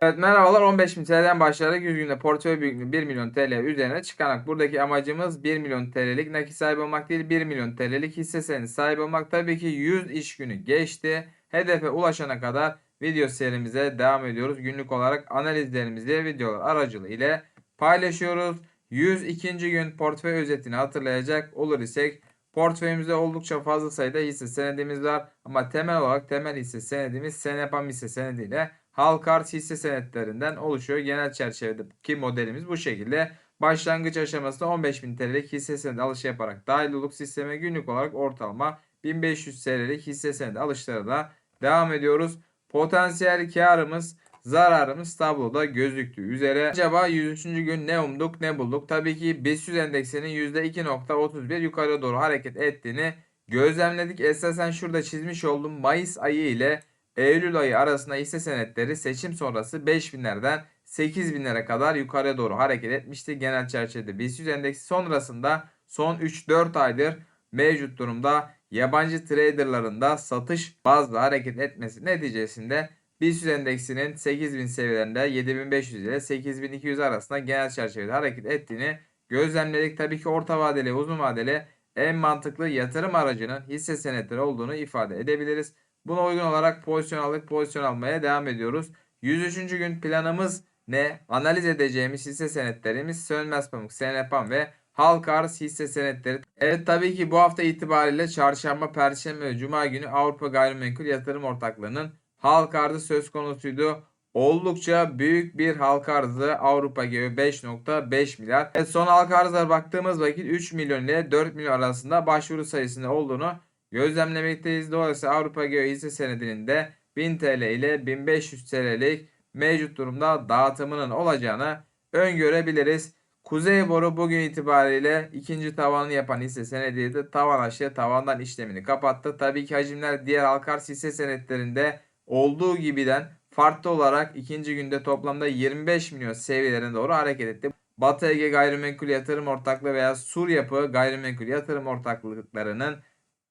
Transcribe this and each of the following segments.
Evet merhabalar 15.000 TL'den başlayarak 100 günde portföy büyüklüğü 1 milyon TL üzerine çıkarak buradaki amacımız 1 milyon TL'lik nakit sahibi olmak değil 1 milyon TL'lik hisse senedi sahibi olmak. Tabii ki 100 iş günü geçti. Hedefe ulaşana kadar video serimize devam ediyoruz. Günlük olarak analizlerimizi videolar aracılığı ile paylaşıyoruz. 102. gün portföy özetini hatırlayacak olur isek portföyümüzde oldukça fazla sayıda hisse senedimiz var. Ama temel olarak temel hisse senedimiz Senepam hisse senediyle halka arz hisse senetlerinden oluşuyor. Genel çerçevedeki modelimiz bu şekilde. Başlangıç aşamasında 15.000 TL'lik hisse senedi alışı yaparak dahil olup sisteme günlük olarak ortalama 1500 TL'lik hisse senedi alışlarına devam ediyoruz. Potansiyel karımız zararımız tabloda gözüktüğü üzere. Acaba 103. gün ne umduk ne bulduk? Tabii ki BIST endeksinin %2.31 yukarı doğru hareket ettiğini gözlemledik. Esasen şurada çizmiş olduğum Mayıs ayı ile Eylül ayı arasında hisse senetleri seçim sonrası 5000'lerden 8000'lere kadar yukarı doğru hareket etmişti. Genel çerçevede BIST endeksi sonrasında son 3-4 aydır mevcut durumda yabancı traderların da satış bazlı hareket etmesi neticesinde BIST endeksinin 8000 seviyelerinde 7500 ile 8200 arasında genel çerçevede hareket ettiğini gözlemledik. Tabii ki orta vadeli uzun vadeli en mantıklı yatırım aracının hisse senetleri olduğunu ifade edebiliriz. Buna uygun olarak pozisyon aldık pozisyon almaya devam ediyoruz. 103. gün planımız ne? Analiz edeceğimiz hisse senetlerimiz Sönmez Pamuk, Senepam ve Halk Arz hisse senetleri. Evet tabii ki bu hafta itibariyle çarşamba, perşembe ve cuma günü Avrupa Gayrimenkul Yatırım Ortaklığı'nın halk arzı söz konusuydu. Oldukça büyük bir halk arzı Avrupa gibi 5.5 milyar. Evet, son halk arzlara baktığımız vakit 3 milyon ile 4 milyon arasında başvuru sayısında olduğunu gözlemlemekteyiz. Dolayısıyla Avrupa Geo hisse senedinin de 1000 TL ile 1500 TL'lik mevcut durumda dağıtımının olacağını öngörebiliriz. Kuzey Boru bugün itibariyle ikinci tavanını yapan hisse senediydi. Tavan aşağı tavandan işlemini kapattı. Tabii ki hacimler diğer halka arz hisse senetlerinde olduğu gibiden farklı olarak ikinci günde toplamda 25 milyon seviyelerine doğru hareket etti. Batı Ege Gayrimenkul Yatırım Ortaklığı veya Sur Yapı Gayrimenkul Yatırım Ortaklıklarının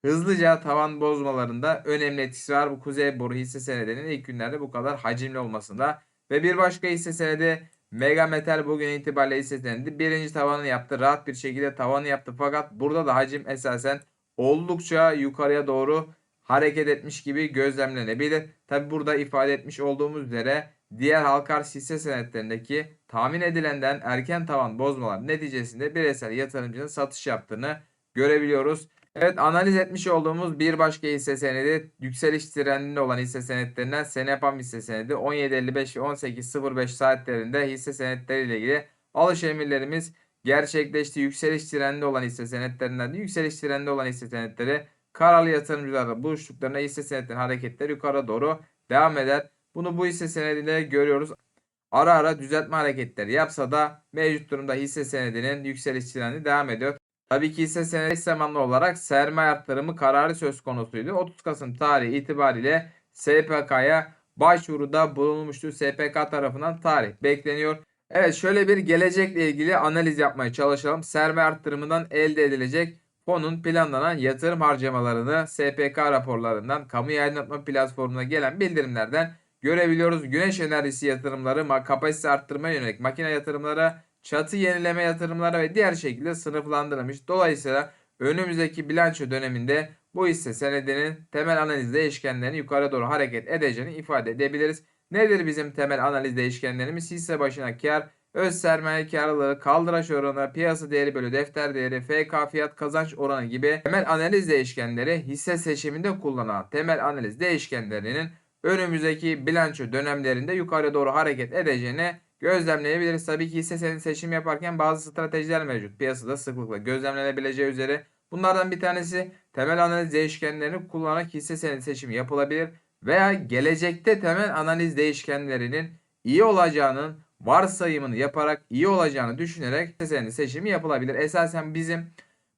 hızlıca tavan bozmalarında önemli etkisi var. Bu Kuzey Boru hisse senedinin ilk günlerde bu kadar hacimli olmasında. Ve bir başka hisse senedi Mega Metal bugün itibariyle hisse senedi birinci tavanını yaptı. Rahat bir şekilde tavanı yaptı. Fakat burada da hacim esasen oldukça yukarıya doğru hareket etmiş gibi gözlemlenebilir. Tabi burada ifade etmiş olduğumuz üzere diğer halka arz hisse senetlerindeki tahmin edilenden erken tavan bozmalar neticesinde bireysel yatırımcının satış yaptığını görebiliyoruz. Evet analiz etmiş olduğumuz bir başka hisse senedi yükseliş trendinde olan hisse senetlerinden Senepam hisse senedi 17.55 ve 18.05 saatlerinde hisse senetleri ile ilgili alış emirlerimiz gerçekleşti. Yükseliş trendinde olan hisse senetlerinden de yükseliş trendinde olan hisse senetleri kararlı yatırımcılarla buluştuklarında hisse senetlerinin hareketleri yukarı doğru devam eder. Bunu bu hisse senedinde görüyoruz. Ara ara düzeltme hareketleri yapsa da mevcut durumda hisse senedinin yükseliş trendi devam ediyor. Tabii ki hisse senedi zamanlı olarak sermaye arttırımı kararı söz konusuydu. 30 Kasım tarihi itibariyle SPK'ya başvuruda bulunmuştu. SPK tarafından tarih bekleniyor. Evet şöyle bir gelecekle ilgili analiz yapmaya çalışalım. Sermaye arttırımından elde edilecek fonun planlanan yatırım harcamalarını SPK raporlarından kamu aydınlatma platformuna gelen bildirimlerden görebiliyoruz. Güneş enerjisi yatırımları, kapasite arttırmaya yönelik makine yatırımları, çatı yenileme yatırımları ve diğer şekilde sınıflandırılmış. Dolayısıyla önümüzdeki bilanço döneminde bu hisse senedinin temel analiz değişkenlerini yukarı doğru hareket edeceğini ifade edebiliriz. Nedir bizim temel analiz değişkenlerimiz? Hisse başına kar, öz sermaye karlılığı, kaldıraç oranı, piyasa değeri bölü defter değeri, FK fiyat kazanç oranı gibi temel analiz değişkenleri hisse seçiminde kullanılan temel analiz değişkenlerinin önümüzdeki bilanço dönemlerinde yukarı doğru hareket edeceğini gözlemleyebiliriz. Tabii ki hisse senedi seçim yaparken bazı stratejiler mevcut. Piyasada sıklıkla gözlemlenebileceği üzere. Bunlardan bir tanesi temel analiz değişkenlerini kullanarak hisse senedi seçimi yapılabilir veya gelecekte temel analiz değişkenlerinin iyi olacağının varsayımını yaparak iyi olacağını düşünerek hisse senedi seçimi yapılabilir. Esasen bizim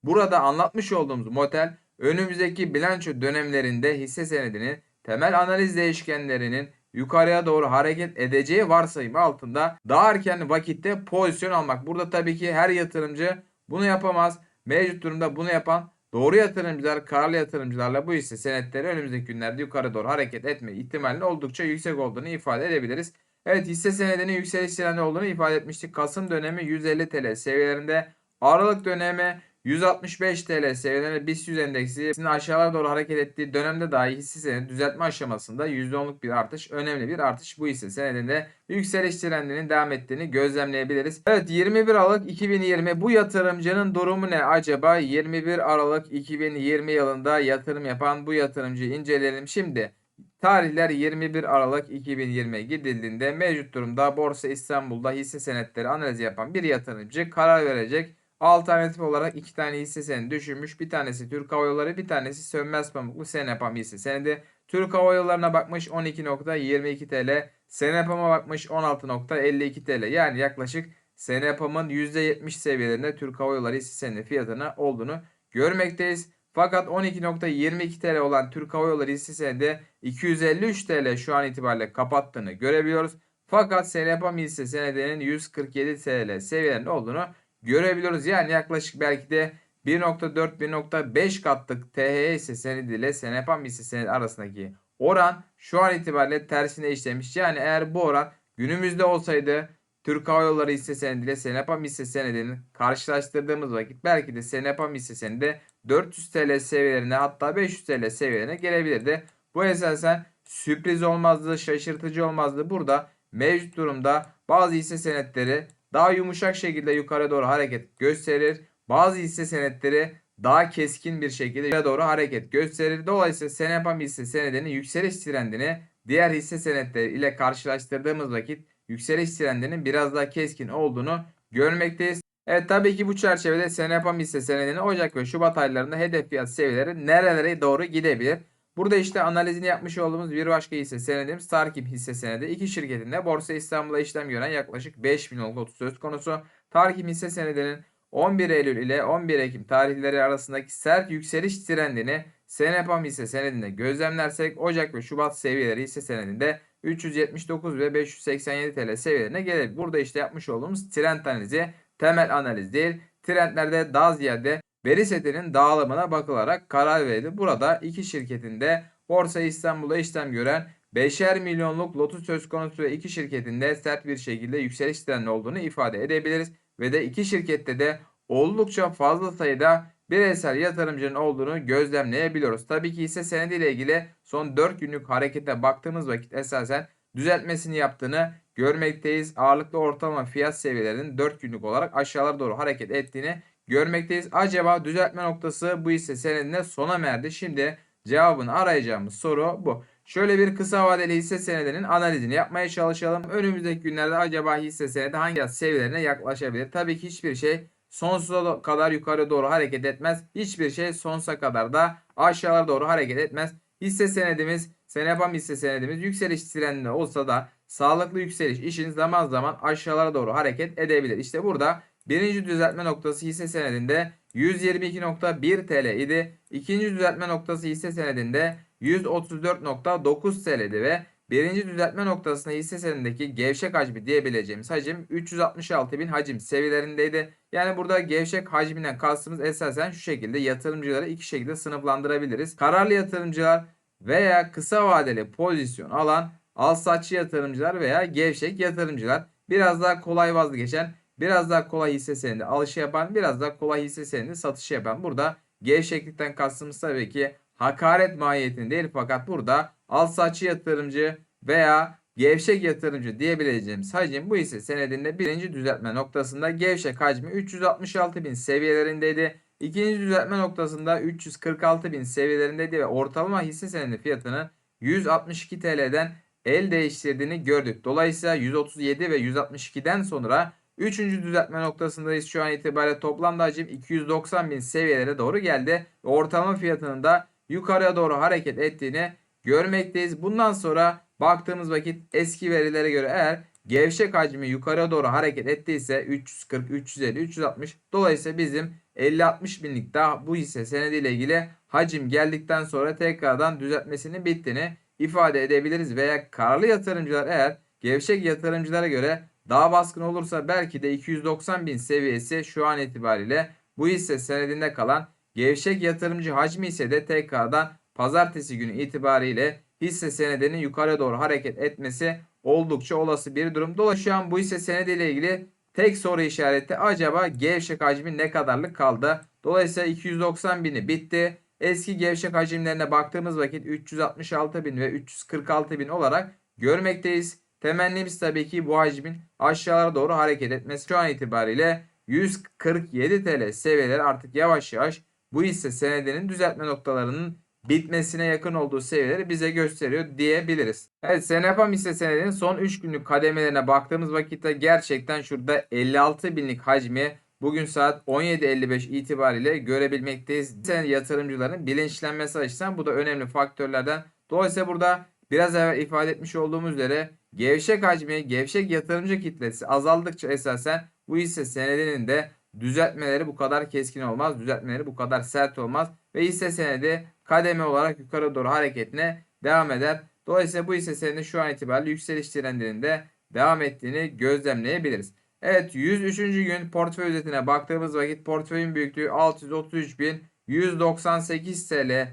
burada anlatmış olduğumuz model önümüzdeki bilanço dönemlerinde hisse senedinin temel analiz değişkenlerinin yukarıya doğru hareket edeceği varsayımı altında daha erken vakitte pozisyon almak. Burada tabii ki her yatırımcı bunu yapamaz. Mevcut durumda bunu yapan doğru yatırımcılar, karlı yatırımcılarla bu hisse senetleri önümüzdeki günlerde yukarı doğru hareket etme ihtimalinin oldukça yüksek olduğunu ifade edebiliriz. Evet hisse senedinin yükseliş trendi olduğunu ifade etmiştik. Kasım dönemi 150 TL seviyelerinde. Aralık dönemi 165 TL seviyelerinde BIST 100 endeksinin aşağılara doğru hareket ettiği dönemde dahi hisse senedi düzeltme aşamasında %10'luk bir artış, önemli bir artış bu hisse senedinde yükseliş trendinin devam ettiğini gözlemleyebiliriz. Evet 21 Aralık 2020 bu yatırımcının durumu ne acaba? 21 Aralık 2020 yılında yatırım yapan bu yatırımcıyı inceleyelim. Şimdi Tarihler 21 Aralık 2020'ye gidildiğinde mevcut durumda Borsa İstanbul'da hisse senetleri analizi yapan bir yatırımcı karar verecek. Alternatif olarak iki tane hisse senedi düşünmüş. Bir tanesi Türk Hava Yolları, bir tanesi Sönmez Pamuklu Senepam hisse senedi. Türk Hava Yolları'na bakmış 12.22 TL. Senepam'a bakmış 16.52 TL. Yani yaklaşık Senepam'ın %70 seviyelerinde Türk Hava Yolları hisse senedi fiyatına olduğunu görmekteyiz. Fakat 12.22 TL olan Türk Hava Yolları hisse senedi 253 TL şu an itibariyle kapattığını görebiliyoruz. Fakat Senepam hisse senedinin 147 TL seviyelerinde olduğunu görebiliyoruz. Yani yaklaşık belki de 1.4-1.5 katlık THY hisse senedi ile Senepam hisse senedi arasındaki oran şu an itibariyle tersine işlemiş. Yani eğer bu oran günümüzde olsaydı Türk Hava Yolları hisse senedi ile Senepam hisse senedini karşılaştırdığımız vakit belki de Senepam hisse senedi 400 TL seviyelerine hatta 500 TL seviyelerine gelebilirdi. Bu esasen sürpriz olmazdı, şaşırtıcı olmazdı. Burada mevcut durumda bazı hisse senetleri daha yumuşak şekilde yukarı doğru hareket gösterir. Bazı hisse senetleri daha keskin bir şekilde yukarı doğru hareket gösterir. Dolayısıyla Senepam hisse senedinin yükseliş trendini diğer hisse senetleri ile karşılaştırdığımız vakit yükseliş trendinin biraz daha keskin olduğunu görmekteyiz. Evet tabii ki bu çerçevede Senepam hisse senedinin Ocak ve Şubat aylarında hedef fiyat seviyeleri nerelere doğru gidebilir? Burada işte analizini yapmış olduğumuz bir başka hisse senedimiz Tarkim hisse senedi. İki şirketinde Borsa İstanbul'da işlem gören yaklaşık 5 milyon lot söz konusu. Tarkim hisse senedinin 11 Eylül ile 11 Ekim tarihleri arasındaki sert yükseliş trendini Senepam hisse senedinde gözlemlersek Ocak ve Şubat seviyeleri hisse senedinde 379 ve 587 TL seviyelerine gelir. Burada işte yapmış olduğumuz trend analizi temel analiz değil. Trendlerde daha ziyade veri setinin dağılımına bakılarak karar verildi. Burada iki şirketinde Borsa İstanbul'da işlem gören 5'er milyonluk lotu söz konusu ve iki şirketinde sert bir şekilde yükseliş trendi olduğunu ifade edebiliriz. Ve de iki şirkette de oldukça fazla sayıda bireysel yatırımcının olduğunu gözlemleyebiliyoruz. Tabii ki hisse senedi ile ilgili son 4 günlük harekete baktığımız vakit esasen düzeltmesini yaptığını görmekteyiz. Ağırlıklı ortalama fiyat seviyelerinin 4 günlük olarak aşağılara doğru hareket ettiğini görmekteyiz. Acaba düzeltme noktası bu hisse senedine sona mı erdi? Şimdi cevabını arayacağımız soru bu. Şöyle bir kısa vadeli hisse senedinin analizini yapmaya çalışalım. Önümüzdeki günlerde acaba hisse senedi hangi seviyelerine yaklaşabilir? Tabii ki hiçbir şey sonsuza kadar yukarı doğru hareket etmez. Hiçbir şey sonsuza kadar da aşağılara doğru hareket etmez. Hisse senedimiz, Senepam hisse senedimiz yükseliş trendinde olsa da sağlıklı yükseliş işin zaman zaman aşağılara doğru hareket edebilir. İşte burada birinci düzeltme noktası hisse senedinde 122.1 TL idi. İkinci düzeltme noktası hisse senedinde 134.9 TL'di ve birinci düzeltme noktasında hisse senedindeki gevşek hacmi diyebileceğimiz hacim 366 bin hacim seviyelerindeydi. Yani burada gevşek hacminden kastımız esasen şu şekilde yatırımcıları iki şekilde sınıflandırabiliriz. Kararlı yatırımcılar veya kısa vadeli pozisyon alan alsatçı yatırımcılar veya gevşek yatırımcılar biraz daha kolay vazgeçen biraz daha kolay hisse senedi alışı yapan biraz daha kolay hisse senedi satışı yapan burada gevşeklikten kastımız tabii ki hakaret mahiyetinde değil fakat burada alsatçı yatırımcı veya gevşek yatırımcı diyebileceğimiz hacim bu hisse senedinde birinci düzeltme noktasında gevşek hacmi 366 bin seviyelerindeydi. İkinci düzeltme noktasında 346 bin seviyelerindeydi ve ortalama hisse senedi fiyatının 162 TL'den el değiştirdiğini gördük. Dolayısıyla 137 ve 162'den sonra 3. düzeltme noktasındayız. Şu an itibariyle toplamda hacim 290 bin seviyelere doğru geldi. Ve ortalama fiyatının da yukarıya doğru hareket ettiğini görmekteyiz. Bundan sonra baktığımız vakit eski verilere göre eğer gevşek hacmi yukarıya doğru hareket ettiyse 340, 350, 360 dolayısıyla bizim 50-60 binlik daha bu hisse senediyle ilgili hacim geldikten sonra tekrardan düzeltmesinin bittiğini ifade edebiliriz veya kararlı yatırımcılar eğer gevşek yatırımcılara göre daha baskın olursa belki de 290 bin seviyesi şu an itibariyle bu hisse senedinde kalan gevşek yatırımcı hacmi ise de tekrardan pazartesi günü itibariyle hisse senedinin yukarı doğru hareket etmesi oldukça olası bir durum. Dolayısıyla şu an bu hisse senediyle ilgili tek soru işareti acaba gevşek hacmi ne kadarlık kaldı? Dolayısıyla 290 bini bitti. Eski gevşek hacimlerine baktığımız vakit 366 bin ve 346 bin olarak görmekteyiz. Temennimiz tabii ki bu hacmin aşağılara doğru hareket etmesi. Şu an itibariyle 147 TL seviyeleri artık yavaş yavaş bu hisse senedinin düzeltme noktalarının bitmesine yakın olduğu seviyeleri bize gösteriyor diyebiliriz. Evet Senefam hisse senedinin son 3 günlük kademelerine baktığımız vakitte gerçekten şurada 56 binlik hacmi bugün saat 17.55 itibariyle görebilmekteyiz. Sen yatırımcıların bilinçlenmesi açısından bu da önemli faktörlerden. Dolayısıyla burada biraz evvel ifade etmiş olduğumuz üzere gevşek hacmi, gevşek yatırımcı kitlesi azaldıkça esasen bu hisse senedinin de düzeltmeleri bu kadar keskin olmaz. Düzeltmeleri bu kadar sert olmaz. Ve hisse senedi kademe olarak yukarı doğru hareketine devam eder. Dolayısıyla bu hisse senedi şu an itibariyle yükseliş trendinde devam ettiğini gözlemleyebiliriz. Evet 103. gün portföy özetine baktığımız vakit portföyün büyüklüğü 633.198 TL.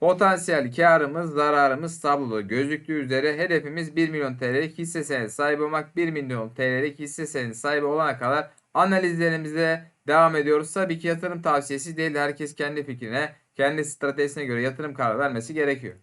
Potansiyel karımız, zararımız tabloda gözüktüğü üzere hedefimiz 1 milyon TL'lik hisse senedi sahibi olmak 1 milyon TL'lik hisse senedi sahibi olana kadar analizlerimize devam ediyoruz. Tabii ki yatırım tavsiyesi değil. Herkes kendi fikrine, kendi stratejisine göre yatırım kararı vermesi gerekiyor.